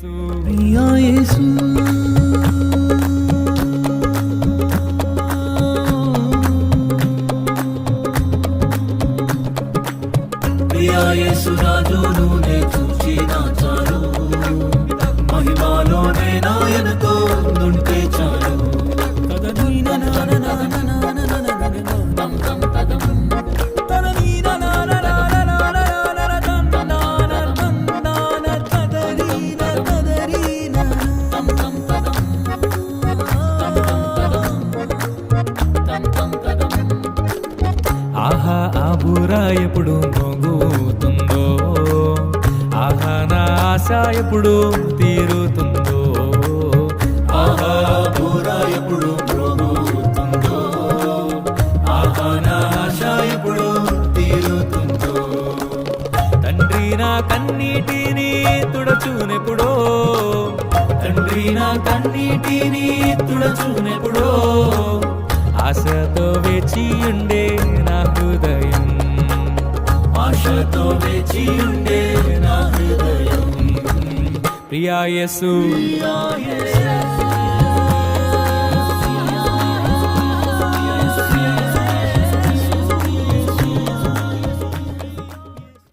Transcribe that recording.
Be Jesus, Jesus, Jesus, Jesus, Jesus, Jesus, ఆహా ఆ బూరా ఎప్పుడు మోగుతుందో ఆహా నా ఆశ ఎప్పుడు తీరుతుందో? ఆహా బూరా ఎప్పుడు మ్రోగుతుందో ఆహా నా ఆశ ఎప్పుడు తీరుతుందో? తండ్రి నా కన్నీటిని తుడచునెప్పుడో? తండ్రి నా కన్నీటిని తుడచునెప్పుడో? ఆశతో వేచి ఉండే ఆశతో వేచి ఉండే నా హృదయం. ప్రియా యేసు. ప్రియా